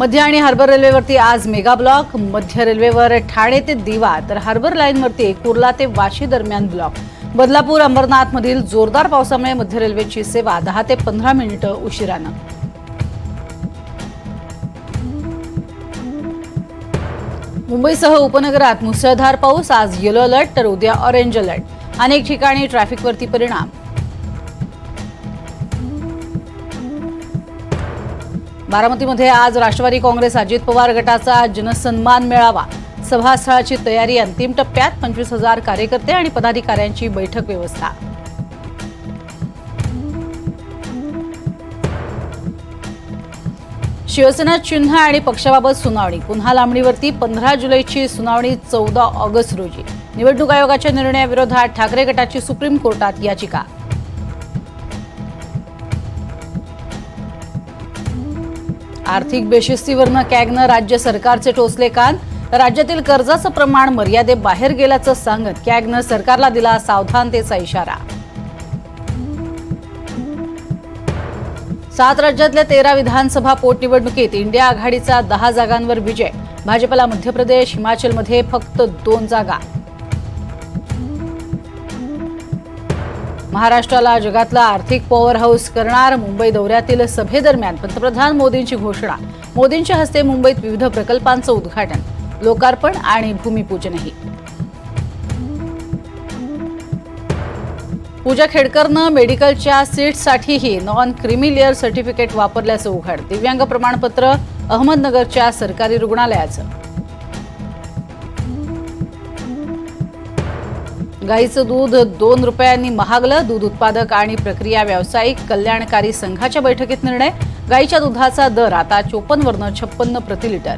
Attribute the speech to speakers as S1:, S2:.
S1: मध्य आणि हार्बर रेल्वेवरती आज मेगा ब्लॉक मध्य रेल्वेवर ठाणे ते दिवा तर हार्बर लाईनवरती कुर्ला ते वाशी दरम्यान ब्लॉक. बदलापूर अंबरनाथ मधील जोरदार पावसामुळे मध्य रेल्वेची सेवा दहा ते पंधरा मिनिटं उशिरानं. मुंबईसह उपनगरात मुसळधार पाऊस आज येलो अलर्ट तर उद्या ऑरेंज अलर्ट अनेक ठिकाणी ट्रॅफिकवरती परिणाम. बारामतीमध्ये आज राष्ट्रवादी काँग्रेस अजित पवार गटाचा जनसन्मान मेळावा. सभास्थळाची तयारी अंतिम टप्प्यात पंचवीस हजार कार्यकर्ते आणि पदाधिकाऱ्यांची बैठक व्यवस्था. शिवसेना चिन्ह आणि पक्षाबाबत सुनावणी. पुन्हा लांबणीवरती पंधरा जुलैची सुनावणी चौदा ऑगस्ट रोजी. निवडणूक आयोगाच्या निर्णयाविरोधात ठाकरे गटाची सुप्रीम कोर्टात याचिका. आर्थिक बेशिस्तीवरनं कॅगनं राज्य सरकारचे टोचले कान. राज्यातील कर्जाचं प्रमाण मर्यादेबाहेर गेल्याचं सांगत कॅगनं सरकारला दिला सावधानतेचा इशारा. सात राज्यातल्या तेरा विधानसभा पोटनिवडणुकीत इंडिया आघाडीचा दहा जागांवर विजय. भाजपला मध्य प्रदेश हिमाचलमध्ये फक्त दोन जागा. महाराष्ट्राला जगातला आर्थिक पॉवर हाऊस करणार मुंबई दौऱ्यातील सभेदरम्यान पंतप्रधान मोदींची घोषणा. मोदींच्या हस्ते मुंबईत विविध प्रकल्पांचं उद्घाटन लोकार्पण आणि भूमिपूजनही. पूजा खेडकरनं मेडिकलच्या सीट्ससाठीही नॉन क्रिमिलियर सर्टिफिकेट वापरल्याचं उघड. दिव्यांग प्रमाणपत्र अहमदनगरच्या सरकारी रुग्णालयाचं. गाईचं दूध दोन रुपयांनी महागलं. दूध उत्पादक आणि प्रक्रिया व्यावसायिक कल्याणकारी संघाच्या बैठकीत निर्णय. गाईच्या दुधाचा दर आता चोपन्न छप्पन्न प्रति लिटर.